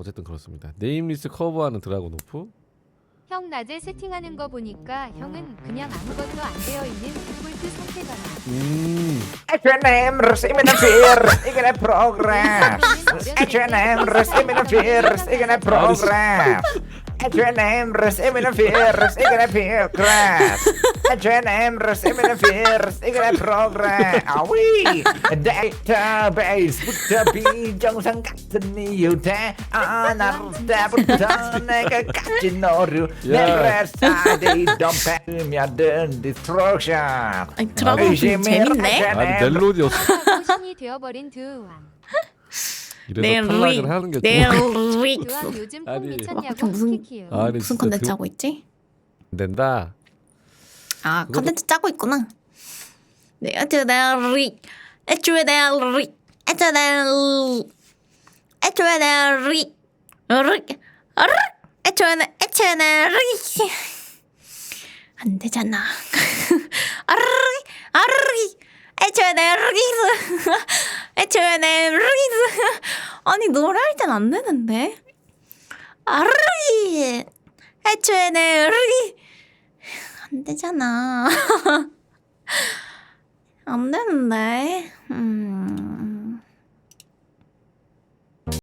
어쨌든 그렇습니다. 네임리스트 커버하는 드라곤 오프. 형 낮에 세팅하는 거 보니까 형은 그냥 아무것도 안 되어 있는 디폴트 상태잖아. 음. H&M reciben virus, 이게 progress. H&M reciben virus, 이게 progress. H&M reciben virus, 이게 progress. H&M reciben virus, 이게 progress. 아위, 데이터베이스부터 비 정상 같은 이유 대 아나로 때부터 내가 가진 오류 내 스타일이 덤패면든 디스트럭션. 아니 드라곤 재밌네. 아니 멜로디였어. 신이 되어버린 드왕. 이래서 탈락을 하는 게네 좀. 릭. 드왕 요즘 꼭 아니. 어, 미쳤냐고 저 무슨- 키키요. 아니 무슨 진짜 컨텐츠 드- 하고 있지? 안 된다. 아 그것도- 컨텐츠 짜고 있구나. 네, 에트데릭, 에트데릭, 에트데릭, 에트데릭, 릭, 릭, 에트데, 에트데릭. 안 되잖아. 아르르, 아르르, 에트데릭, 에트데릭. 아니 노래할 땐 안 되는데. 아르르, 에트데릭. 안 되잖아. 안 되는데. 음.